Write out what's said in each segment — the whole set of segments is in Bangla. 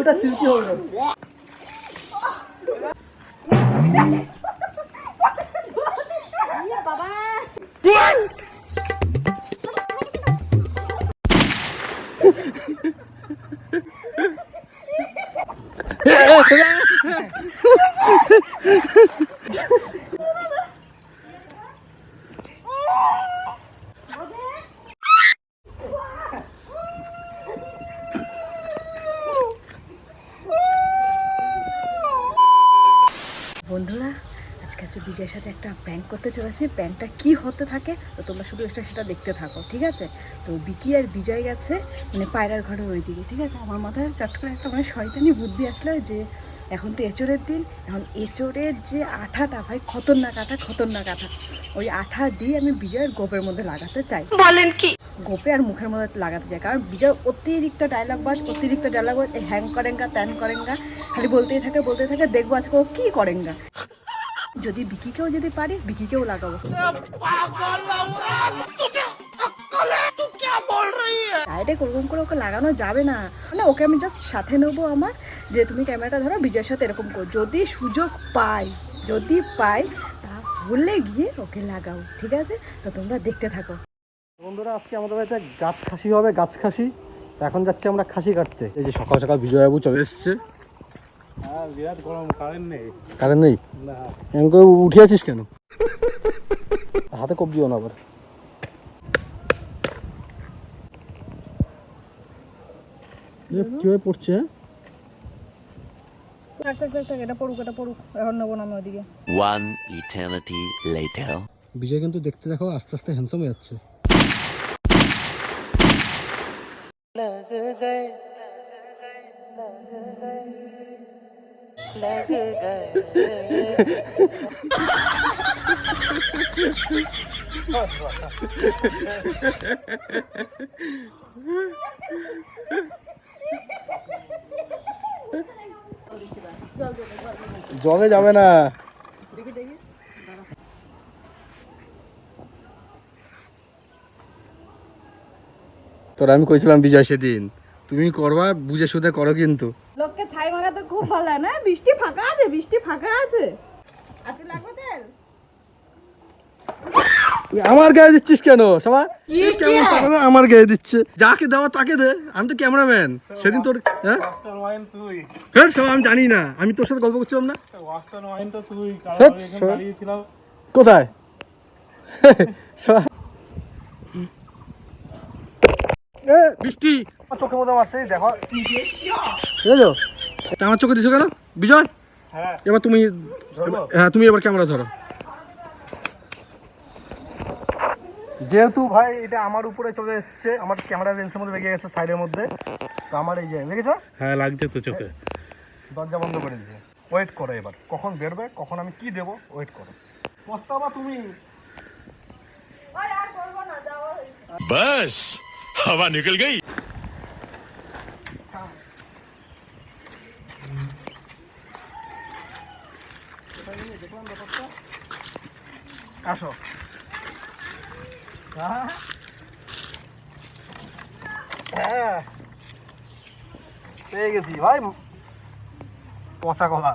চুলটা সিল্কি হবে করতে চলেছি প্যান্টটা কি হতে থাকে তো তোমরা শুধু এটা সেটা দেখতে থাকো ঠিক আছে? তো বিকি আর বিজয় গেছে মানে পায়রার ঘরের ওই দিকে ঠিক আছে? আমার মাথায় চট করে একটা মানে শয়তানি বুদ্ধি আসলো যে এখন তো এঁচড়ের দিন এখন এঁচড়ের যে আঠাটা ভাই খতরনাক আঠা খতরনাক আঠা ওই আঠা দিয়ে আমি বিজয়ের গোপের মধ্যে লাগাতে চাই। বলেন কি? গোপে আর মুখের মধ্যে লাগাতে চাই কারণ বিজয় অতিরিক্ত ডায়লগ বাজ অতিরিক্ত ডায়লগ বাজ হ্যাং করেঙ্গা ত্যান করেঙ্গা খালি বলতেই থাকে বলতেই থাকে দেখব আজকে ও কী করেঙ্গা। যদি বিকিকেও যদি পারি বিকিকেও লাগাবো। ডাইরেক্ট ওরকম করে ওকে লাগানো যাবে না। মানে ওকে আমি জাস্ট সাথে নেব আমার যে তুমি ক্যামেরাটা ধরো বিজয়ের সাথে এরকম কর। যদি সুযোগ পাই যদি পাই তাহলে গিয়ে ওকে লাগাও ঠিক আছে? তো তোমরা দেখতে থাকো। বন্ধুরা আজকে আমাদের বাড়িতে গাছ খাসি হবে গাছ খাসি। এখন যাচ্ছি আমরা খাসি কাটতে। এই যে সকাল সকাল বিজয়বাবু চলে এসছে। কারেন্ট নেই। কারেন্ট নেই? না। এমন করে উঠে আছিস কেন? হাতে কবজিও না আবার। কীভাবে পড়ছে? হ্যাঁ? বিজয় কিন্তু দেখতে দেখো আস্তে আস্তে হ্যান্ডসাম হয়ে যাচ্ছে। জলে যাবে না। তোর আমি কইছিলাম বিজয় সেদিন। তুমি করবা বুঝে শুধু করো কিন্তু। লোককে ছাই মারাতে খুব ভালো না? বৃষ্টি ফাঁকা আছে বৃষ্টি ফাঁকা আছে। আর লাগবে তেল। আমার গায়ে দিচ্ছিস কেন সবাই কেমন আমার গায়ে দিচ্ছে। যাকে দেওয়া তাকে দে আমি তো ক্যামেরাম্যান। সেদিন তোর হ্যাঁ? ওয়াস্টার্ন ওয়াইন তুই। হ্যাঁ সব আমি জানি না। আমি তোর সাথে গল্প করছিলাম না। তো কোথায়? বৃষ্টি চোখের মধ্যে মারছে দেখো। বুঝেছ? আমার চোখে দিছো কেন? বিজয়? হ্যাঁ। এবার তুমি হ্যাঁ তুমি এবার ক্যামেরা ধরো। যেহেতু ভাই এটা আমার উপরে চলে এসছে আমার ক্যামেরা লেন্সের মধ্যে লেগে গেছে সাইডের মধ্যে তো আমার এই যে লেগেছে হ্যাঁ লাগছে তো চোখে। দরজা বন্ধ করে দিয়ে ওয়েট করো এবার। কখন বেরবে কখন আমি কি দেবো ওয়েট করো। পস্তাবা তুমি। বাস হাওয়া নিকল গই। আসো। হ্যাঁ? হ্যাঁ। পেয়ে গেছি। ভাই, পচা কলা।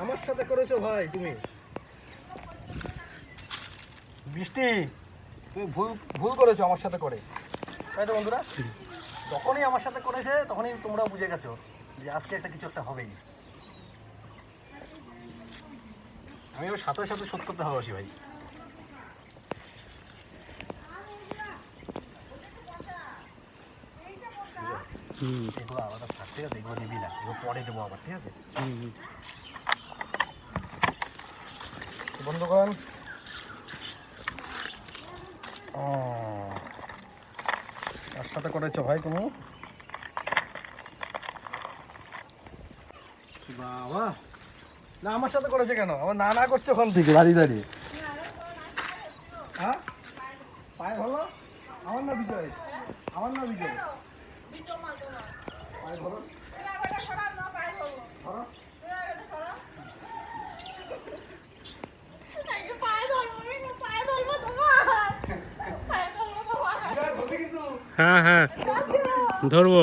আমার সাথে করেছ ভাই তুমি। বৃষ্টি তুমি ভুল ভুল করেছ আমার সাথে করে। তাই তো বন্ধুরা? যখনই আমার সাথে করেছে, তখনই তোমরা বুঝে গেছো। যে আজকে একটা কিছু একটা হবেই। আমি ওর সাথে সাথে শোধ করতে ভালোবাসি ভাই। এগুলো আলাদা থাক ঠিক আছে? এগুলো নিবি না এগুলো পরে দেবো আবার ঠিক আছে? বন্ধুগণ সাথে করেছ ভাই তুমি? বাবা না আমার সাথে করেছে কেন? আমার না না করছে ওখান থেকে দাঁড়িয়ে দাঁড়িয়ে হ্যাঁ? পায়ে ভালো? আমার না বিজয়? আমার না বিজয়? পায়ে ধরো ধরো। বিজয়, ধরবি কিন্তু হ্যাঁ হ্যাঁ। ধরবো।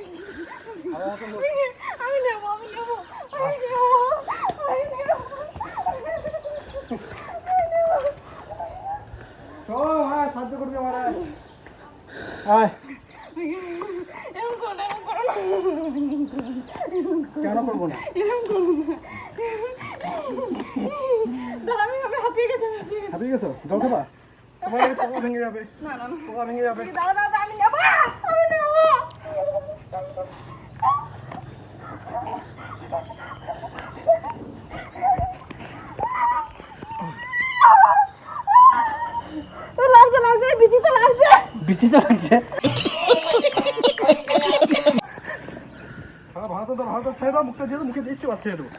ভেঙে যাবে। না না না পোকা ভেঙে যাবে। দাঁড়া দাঁড়া দাঁড়া, আমি নেব আমি নেব। লাগছে লাগছে বিচিতে লাগছে। বিচিতে লাগছে। ভালো তো ভালো তো ছেড়ে দাও মুখটা দিয়ে দাও, মুখে দিচ্ছি বাচ্চা দেবো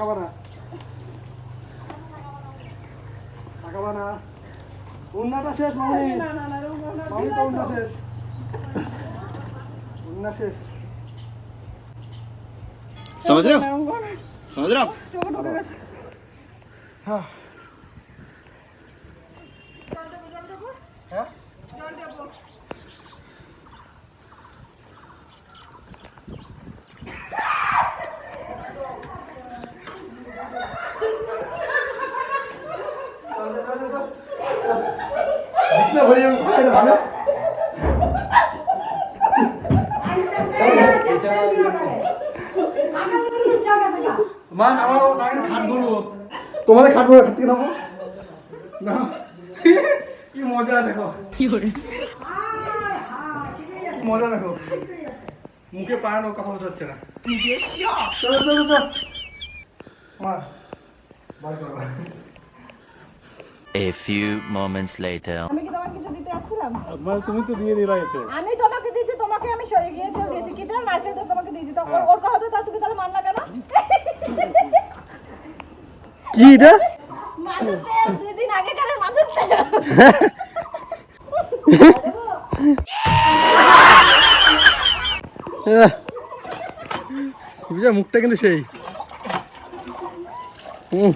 তাকাবা না তাকাবা না উন্নাটা শেষ মামনি মামনি তো উন্না শেষ উন্না শেষ समझ रहे हो समझ रहे हो आप ভরে যাবে ভালো মা আমার তাকে খাট বলব তোমাদের খাট বলব খাট থেকে নামো না কি মজা দেখো কি মজা দেখো মুখে পাড়ানো বলতে হচ্ছে না চলো চলো চলো মা বার করো A few moments later. মানে তুমি তো দিয়ে দিলা আমি তোমাকে দিয়েছি তোমাকে আমি সরে গিয়ে তেল দিয়েছি কি তেল নারকেল তেল তোমাকে দিয়েছি তো ওর- ওর কথা তো তা তুমি তাহলে মানলা কেন? কি এটা? মাছের তেল দুই দিন আগে কারের মাছের তেল মুখটা কিন্তু সেই। হুম।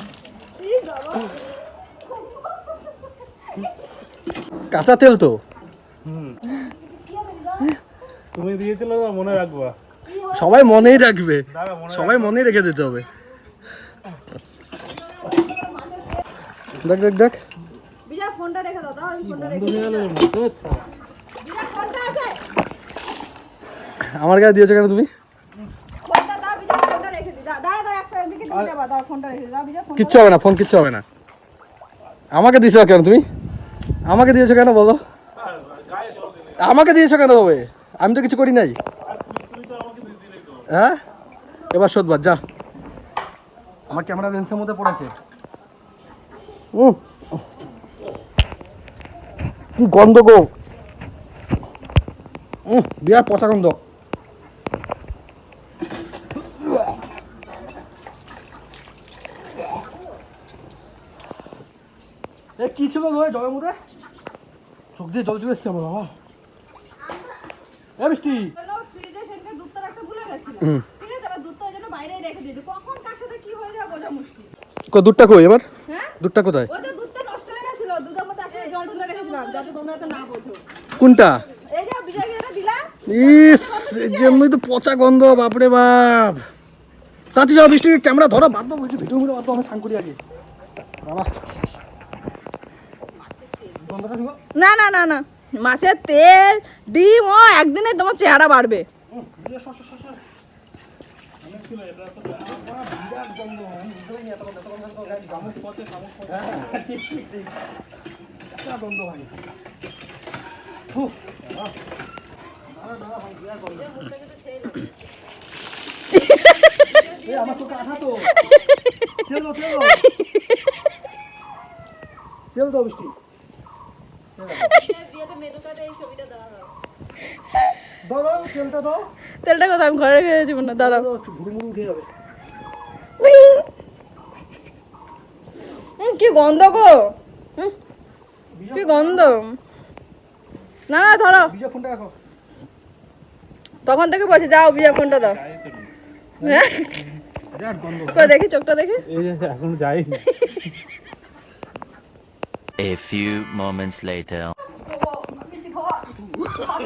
কাঁচা তেল তো তুমি দিয়েছিল না মনে রাখবা। সবাই মনেই রাখবে। মনে সবাই মনেই রেখে দিতে হবে। দেখ দেখ দেখ। ফোনটা রেখে দাও আমি ফোনটা রেখে আমার কাছে দিয়েছ কেন তুমি? কিচ্ছু হবে না ফোন কিচ্ছু হবে না। আমাকে দিয়েছ কেন তুমি? আমাকে দিয়েছ কেন বলো? আমাকে দিয়েছ কেন হবে আমি তো কিছু করি নাই। হ্যাঁ? এবার শোধবার যা। আমার ক্যামেরা লেন্সের মধ্যে পড়েছে। কি গন্ধ গো। বিরাট পচা গন্ধ। এ কি ছিল এই জলের মধ্যে? চোখ দিয়ে জল চলে এসছে আমার বাবা। এ ফ্রিজে সেদিনকে দুধটা রাখতে ভুলে গেছিলাম। ঠিক আছে এবার দুধটা ওই জন্য বাইরেই রেখে দিয়েছি কখন কার সাথে কি হয়ে যায় বোঝা মুশকিল। কো দুধটা কই এবার? হ্যাঁ? দুধটা কোথায়? ওই যে দুধটা নষ্ট হয়ে গেছিল দুধের মধ্যে আসলে জল ঢুলে রেখেছিলাম যাতে তোমরা তো না বোঝো। কোনটা? এই যে বিজয় এটা দিলা ইস জন্যই তো পচা গন্ধ বাপরে বাপ। তাতে যাও বৃষ্টির ক্যামেরা ধরো বাদ দাও বলছি ভিডিও বাদ দাও আমি স্নান করি আগে। বাবা। না না না না। মাছের তেল ডিম ও একদিনে তোমার চেহারা বাড়বে। আমার তো তেল দাও তেল দাও তেল দাও বৃষ্টি তেলটা কথা আমি ঘরে খেয়ে যাব না দাঁড়াও। কি গন্ধ গো? কি গন্ধ? না ধরো। তখন থেকে বসে যাও বিয়া ফোনটা দাও। হ্যাঁ? দেখি চোখটা দেখি। এখনও যাই। A few moments later.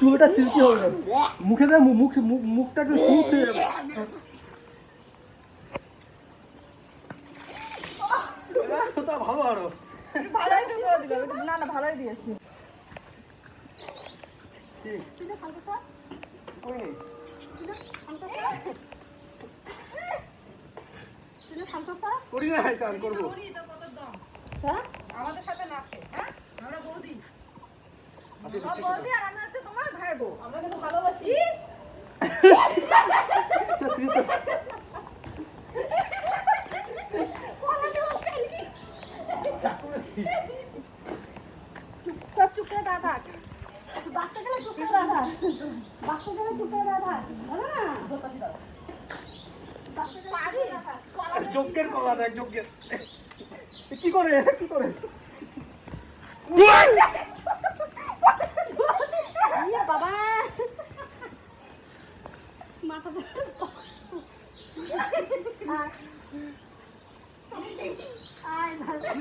চুলটা সিল্কি হবে মুখে মুখ মুখ- মুখটা একটু স্মুথ হয়ে যাবে। চুপচাপ চুপচাপ বাচ্চা গেলে চুপচাপ দাদা বাচ্চা গেলে কি করে? কি করে? ইয়ে বাবা। মাথা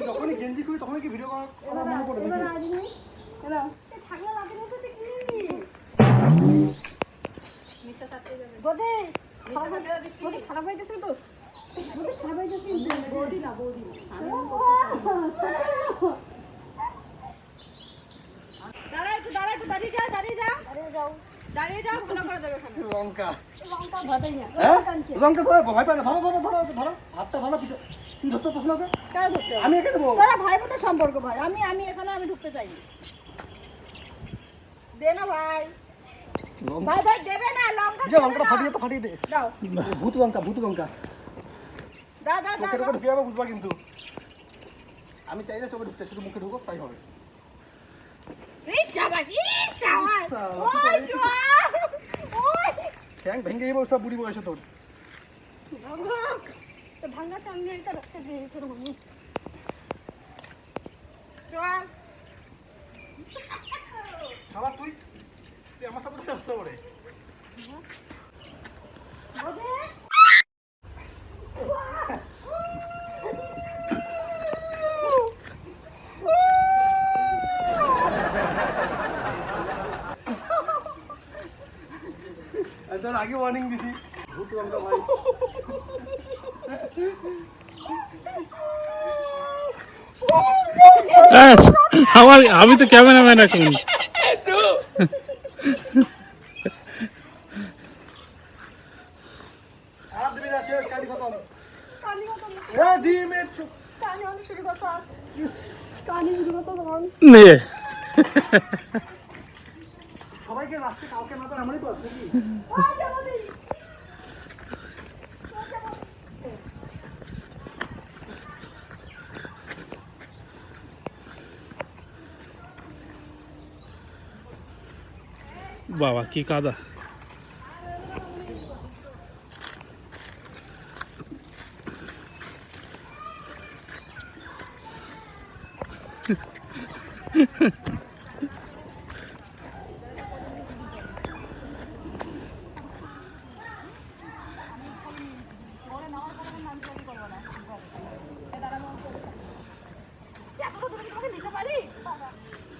যখনই গেঞ্জি খুলি তখনই কি ভিডিও করা মনে পড়ে খারাপ হয়ে গেছে তো? খারাপ হয়ে গেছে। বৌদি না বৌদি দাঁড়িয়ে যাও ভালো করে দেবে ওখানে। লঙ্কা। হ্যাঁ? ভয় পায় না ধরো ধরো ধরো ধরো। হাতটা ধরো পিছনে। তুমি ধরতে পারছ না কারা ধরতে আমি একে দেবো। তোরা ভাই বোনের সম্পর্ক ভাই। আমি আমি এখানে আমি ঢুকতে চাইনি। দে না ভাই। ভাই ভাই দেবে না লঙ্কা যে লঙ্কাটা ফাটিয়ে তো ফাটিয়ে দে। দাও। ভূত লঙ্কা ভূত লঙ্কা। ঢুকে যাবে বুঝবা কিন্তু। আমি চাই না চোখে ঢুকতে শুধু মুখে ঢুকো তাই হবে। এই শাবাশ ঠ্যাং ভেঙে যাব সব বুড়ি বয়সে তোর। ভাঙাতে আমি একটা রাস্তা দিয়েছিলাম আমি খাবার তুই? তুই আমার সাথে ব্যবসা আমার আমি তো ক্যামেরাম্যান এখন। সবাইকে রাস্তায় কাউকে না তো বাবা কি কাদা।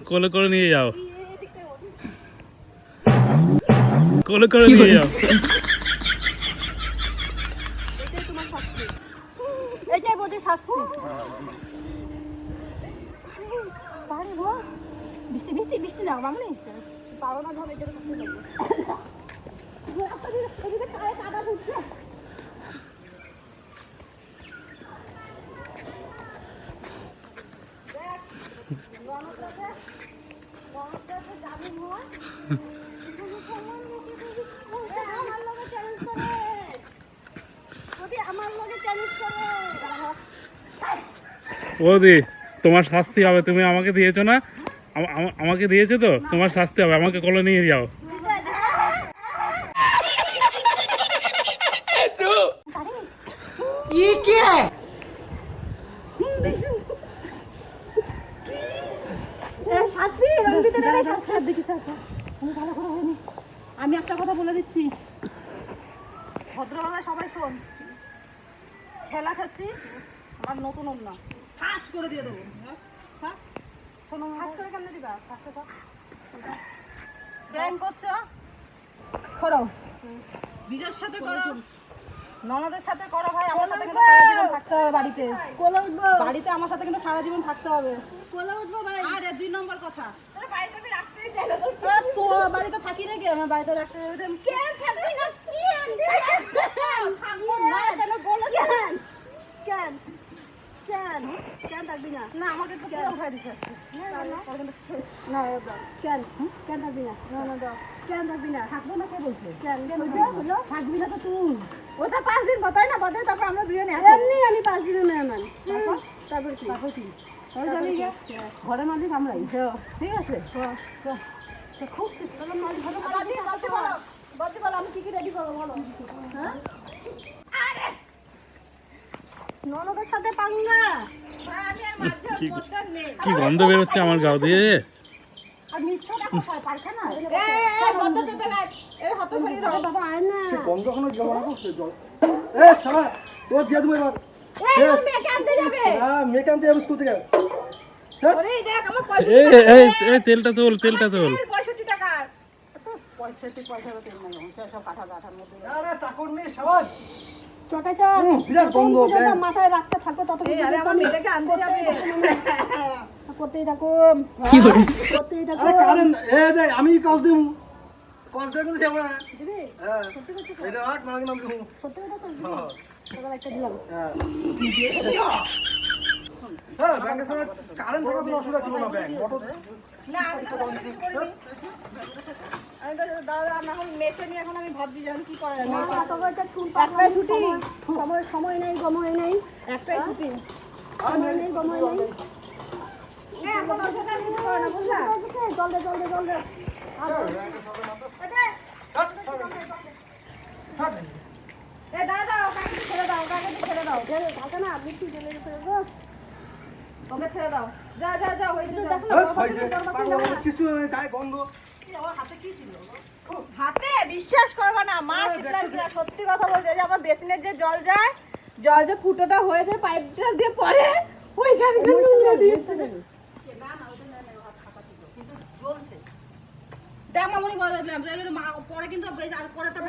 কোলে করে নিয়ে যাও। কোলে করে নিয়ে যাও। এটাই বৃষ্টি বৃষ্টি বৃষ্টি না মামনি। পারো না ধর এটা লাগবে এদিকে কায়ে কাদা ঢুকছে আমার লগে চ্যালেঞ্জ করে বৌদি তোমার শাস্তি হবে তুমি আমাকে দিয়েছ না? আমা- আমা- আমাকে দিয়েছ তো? তোমার শাস্তি হবে আমাকে কোলে নিয়ে যাও। আমি হয়নি আমি একটা কথা বলে দিচ্ছি। ভদ্রভাবে সবাই শোন। খেলা খাচ্ছি আমার নতুন অন্য ফাঁস করে দিয়ে দেবো। হ্যাঁ? ফাঁস করে দিবা প্র্যাঙ্ক করছ? করো। বিজয়ের সাথে করো। ননদের সাথে করো ভাই আমার সাথে কিন্তু সারা জীবন থাকতে হবে বাড়িতে। কোলে উঠবো বাড়িতে আমার সাথে কিন্তু সারা জীবন থাকতে হবে। কোলে উঠবো ভাই আরে দুই নম্বর কথা। তোর বাড়িতে থাকি নাকি? আমার বাড়িতে রাখতে হবে কেন না থাকব কেন? কেন? কেন? কেন কেন থাকবি না? না আমাকে তো পুরো উঠাই দিছে। না কেন? কেন থাকবি না? না না দাও কেন থাকবি না? থাকব না কে বলছে? কেন? কেন হলো? থাকবি না? তো তুই। ওটা পাঁচ দিন বতাই না? বতাই তারপর আমরা দুজনে এমনি আমি পাঁচ দিনও নেই আমার। তারপর? তারপর কি? তারপর কি? ঘরের মালিক আমরাই। ঠিক আছে? খুব বলতে বলো। বলতে বলো আমি কি কি রেডি করব বলো। হ্যাঁ? ননদের সাথে পাঙ্গা কি গন্ধ বের হচ্ছে আমার গাও দিয়ে? আর মিথ্যা দেখো পায়খানা এই বন্ধ পেপে গাছ। এর হাতে ধরিয়ে দাও। বাবা আয় না। বন্ধ এখনও জল করছে জল এ শালা তোর দিয়ে দেবো এবার। এই ও কাঁদতে যাবে। মেয়ে আনতে স্কুল থেকে। ওরে দেখ আমার পয়সা এই এই এই তেলটা তোল তেলটা তোল। পঁয়ষট্টি পয়সা তেল নাই সব কাঠা কাঠার মধ্যে। ব্যাং। মাথায় রাখতে থাকো তত আরে আমার মেয়েটাকে আনতে যাবে। করতেই থাকো করতেই থাকো আমি কাজ দেবো। হ্যাঁ। এটা রাখ মার নাম দেবো। সত্যি কথা বলছি তোকে একটা দিলাম। হ্যাঁ। হ্যাঁ কারেন্ট থাকা তো অসুবিধা ছিল না ব্যাংক। মোটর না আমি তো করবি আমি দাদা আমি এখন নিয়ে এখন আমি ভাবছি কি করা একটাই ছুটি। সময় সময় নেই সময় নেই। একটাই ছুটি। সময় নেই সময় নেই। এখন ওর সাথে আর কিছু করে না বুঝলা? জলদে জলদে জলদে এ দাদা ওকে একটু ছেড়ে দাও ওকে একটু ছেড়ে দাও। না ওকে ছেড়ে দাও। যা যা যা হয়েছে হ্যাঁ, হয়েছে। পাগল, কিছু গায়ে গন্ধ হাতে বিশ্বাস করবে না মা কিনা সত্যি কথা বলছে যে আমার বেসিনের যে জল যায় জল যে ফুটোটা হয়ে যায় পাইপটা দিয়ে পরে ওইখানে নোংরা দিয়েছে। দেখ মামনি বলে দিলাম যে যদি মা- পরে কিন্তু আর পরেরটা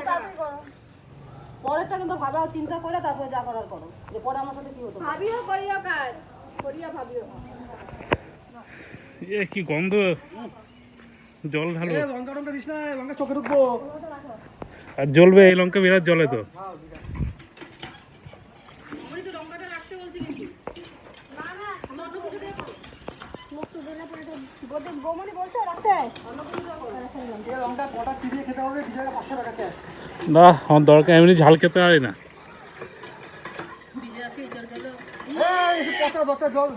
পরেরটা কিন্তু ভাবা চিন্তা করে তারপরে যা করার করো। যে পরে আমার সাথে কি হতো? ভাবিও করিও কাজ করিয়া ভাবিও। এ কি গন্ধ জল ঢালো আর জ্বলবে এই লঙ্কা বিরাট জলে তো না আমার দরকার এমনি ঝাল খেতে পারি না জল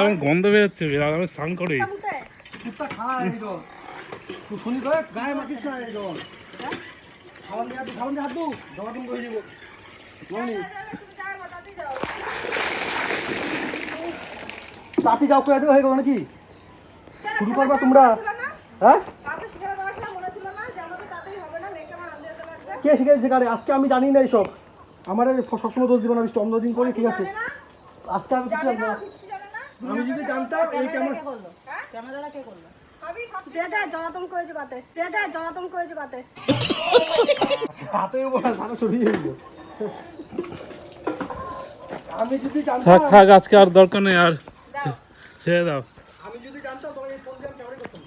আমার গন্ধ বেরোচ্ছে আমি স্নান যাও করে হয়ে গেল নাকি? শুরু করবা তোমরা। হ্যাঁ? কে শিখেছে আজকে আমি জানি না এইসব। আমার সবসময় দোষ দিব না, আমি অন্য দিন করি, ঠিক আছে? আজকে আমি কিছু জানি না আমি যদি জানতাম এই ক্যামেরা ক্যামেরাটা কে করল? থাক জানতাম থাক আজকে আর দরকার নেই আর ছেড়ে দাও। আমি যদি জানতাম এই ফোন দিয়ে ক্যামেরা করতাম।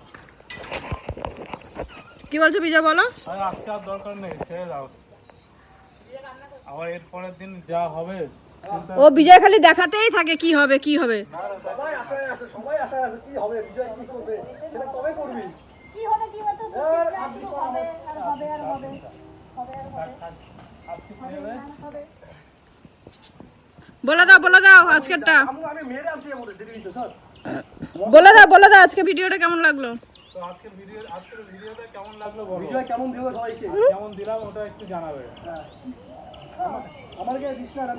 কি বলছো বিজয় বলো? আর আজকে আর দরকার নেই ছেড়ে দাও। আবার এর পরের দিন যা হবে ও বিজয় খালি দেখাতেই থাকে কি হবে কি হবে। সবাই আশায় আছে সবাই আশায় আছে কি হবে বিজয় কি করবে সেটা তবে করবি। কি হবে কি হবে তো আর আপনি হবে আর হবে আর হবে আজকে ছেড়ে দে বলে দাও বলে দাও আজকেরটা। বলে দাও বলে দাও আজকে ভিডিওটা কেমন লাগল? তো আজকের ভিডিও আজকের ভিডিওটা কেমন লাগল বলো? বিজয় কেমন দিল সবাইকে? কেমন দিলাম ওটা একটু জানাবে। আমার কাছে দিস না আর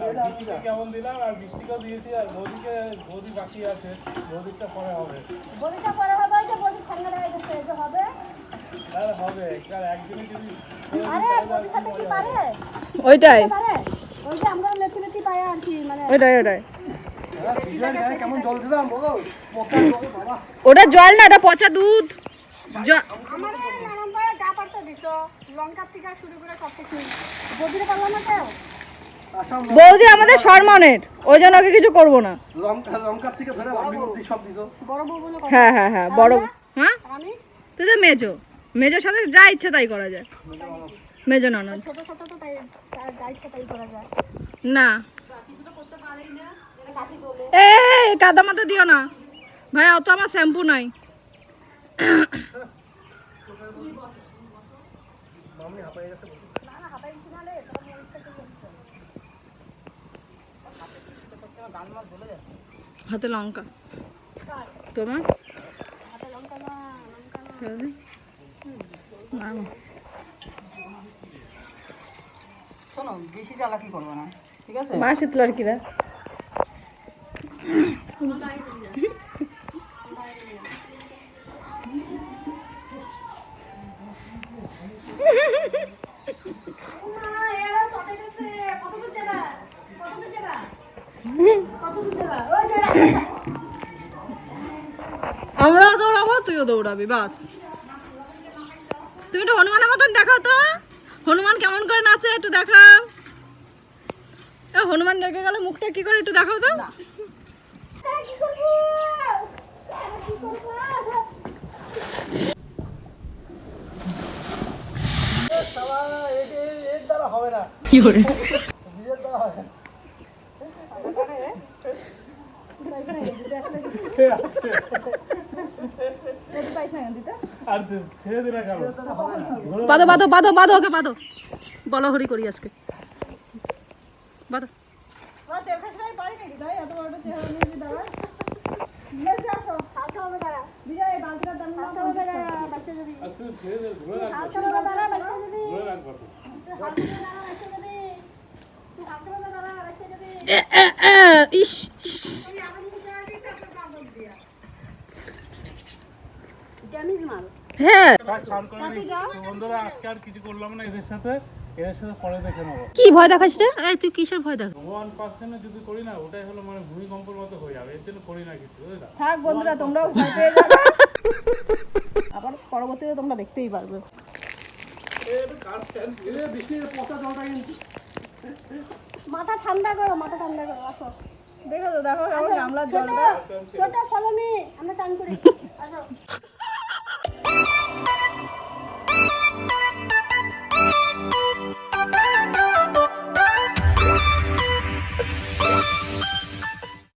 মেরে আনতে বৃষ্টিকে কেমন দিলাম? আর বৃষ্টিকেও দিয়েছি আর বৌদিকে বৌদি বাকি আছে। বৌদিরটা পরে হবে। বলিটা পরে হবে ওই যে বলি ঠান্ডা হয়ে গেছে যে হবে। আর হবে কার একদিনে যদি আরে বলির সাথে কি পারে? ওইটাই। ওই যে আমরা মেথি মেথি পাই আর কি মানে ওইটাই কেমন জল দিলাম বলো। ওটা জল না এটা পচা দুধ। যা লঙ্কার থেকে শুরু করে সব কিছু বদিরে পারলাম না তো বৌদি আমাদের সম্মানের ওই জন্য ওকে কিছু করব না। লঙ্কার থেকে ধরে সব দিত বড় বউ বলে হ্যাঁ হ্যাঁ হ্যাঁ বড় হ্যাঁ? আমি? তুই তো মেজো। মেজোর সাথে যা ইচ্ছে তাই করা যায়। মেজো ননদ ছোট ছোট তো তাই তার দায়িত্ব তাই করা যায়। না। এ কাদা মাথা দিও না। ভাই অত আমার শ্যাম্পু নাই। হাতে লঙ্কা। তোমার? না, না। শোনো বেশি করব না ঠিক আছে? কিরা দৌড়াবো বাস। তুমি একটু হনুমানের মতন দেখাও তো। হনুমান কেমন করে নাচে একটু দেখাও। হনুমান রেগে গেলে মুখটা কি করে একটু দেখাও তো। কি করে? হবে না। আর ছেড়ে দিলে কেন বাঁধো হরি করি আজকে। ইস। হ্যাঁ। আবার পরবর্তীতে তোমরা দেখতেই পারবে। মাথা ঠান্ডা করো মাথা ঠান্ডা করো আসো। দেখো তো দেখো আমার আচ্ছা, গামলার জলটা। ছোট কলমে আমরা চান করি। আসো।